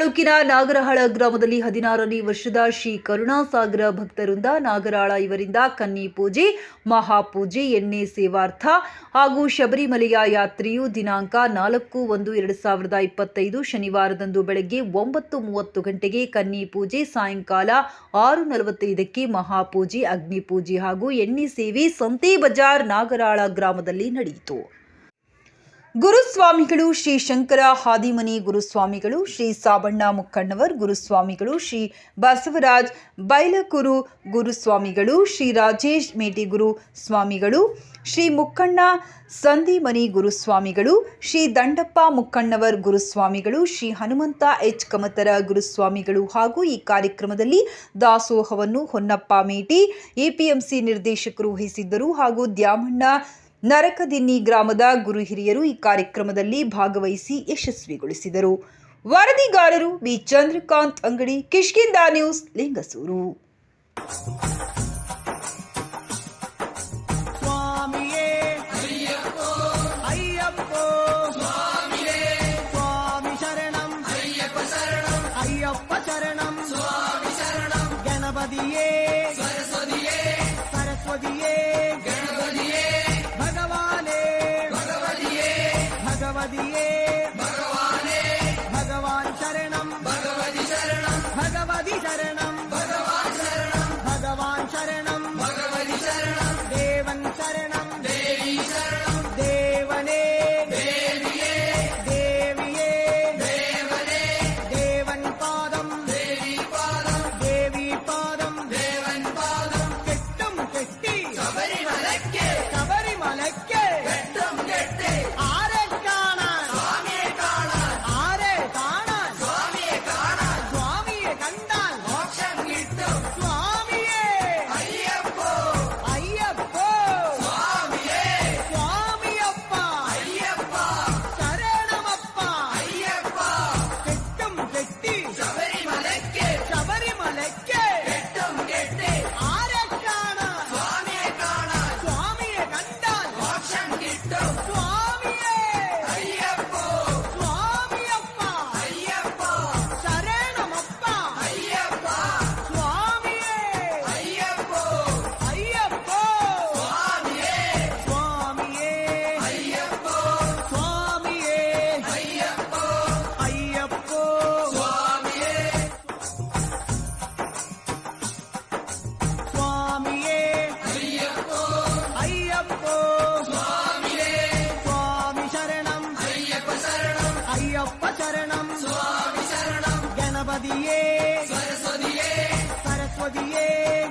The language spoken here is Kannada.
ತಾಲೂಕಿನ ನಾಗರಹಾಳ ಗ್ರಾಮದಲ್ಲಿ ಹದಿನಾರನೇ ವರ್ಷದ ಶ್ರೀ ಕರುಣಾಸಾಗರ ಭಕ್ತರಿಂದ ನಾಗರಾಳ ಇವರಿಂದ ಕನ್ನಿ ಪೂಜೆ ಮಹಾಪೂಜೆ ಎಣ್ಣೆ ಸೇವಾರ್ಥ ಹಾಗೂ ಶಬರಿಮಲೆಯ ಯಾತ್ರೆಯು ದಿನಾಂಕ ನಾಲ್ಕು ಒಂದು ಎರಡು ಸಾವಿರದ ಇಪ್ಪತ್ತೈದು ಶನಿವಾರದಂದು ಬೆಳಗ್ಗೆ ಒಂಬತ್ತು ಮೂವತ್ತು ಗಂಟೆಗೆ ಕನ್ನಿ ಪೂಜೆ, ಸಾಯಂಕಾಲ ಆರು ನಲವತ್ತೈದಕ್ಕೆ ಮಹಾಪೂಜೆ ಅಗ್ನಿ ಪೂಜೆ ಹಾಗೂ ಎಣ್ಣೆ ಸೇವೆ ಸಂತೆ ಬಜಾರ್ ನಾಗರಾಳ ಗ್ರಾಮದಲ್ಲಿ ನಡೆಯಿತು. ಗುರುಸ್ವಾಮಿಗಳು, ಶ್ರೀ ಶಂಕರ ಹಾದಿಮನಿ ಗುರುಸ್ವಾಮಿಗಳು, ಶ್ರೀ ಸಾಬಣ್ಣ ಮುಕ್ಕಣ್ಣವರ್ ಗುರುಸ್ವಾಮಿಗಳು, ಶ್ರೀ ಬಸವರಾಜ್ ಬೈಲಕುರು ಗುರುಸ್ವಾಮಿಗಳು, ಶ್ರೀ ರಾಜೇಶ್ ಮೇಟಿಗುರು ಸ್ವಾಮಿಗಳು ಶ್ರೀ ಮುಕ್ಕಣ್ಣ ಸಂದಿಮನಿ ಗುರುಸ್ವಾಮಿಗಳು, ಶ್ರೀ ದಂಡಪ್ಪ ಮುಕ್ಕಣ್ಣವರ್ ಗುರುಸ್ವಾಮಿಗಳು, ಶ್ರೀ ಹನುಮಂತ ಎಚ್. ಕಮತರ ಗುರುಸ್ವಾಮಿಗಳು ಹಾಗೂ ಈ ಕಾರ್ಯಕ್ರಮದಲ್ಲಿ ದಾಸೋಹವನ್ನು ಹೊನ್ನಪ್ಪ ಮೇಟಿ, ಎಪಿಎಂಸಿ ನಿರ್ದೇಶಕರು ವಹಿಸಿದ್ದರು ಹಾಗೂ ದ್ಯಾಮಣ್ಣ ನರಕದಿನ್ನಿ ಗ್ರಾಮದ ಗುರು ಹಿರಿಯರು ಈ ಕಾರ್ಯಕ್ರಮದಲ್ಲಿ ಭಾಗವಹಿಸಿ ಯಶಸ್ವಿಗೊಳಿಸಿದರು. ವರದಿಗಾರರು ಬಿ ಚಂದ್ರಕಾಂತ್ ಅಂಗಡಿ ಕಿಷ್ಕಿಂದ ನ್ಯೂಸ್, ಲಿಂಗಸೂರು. Javier.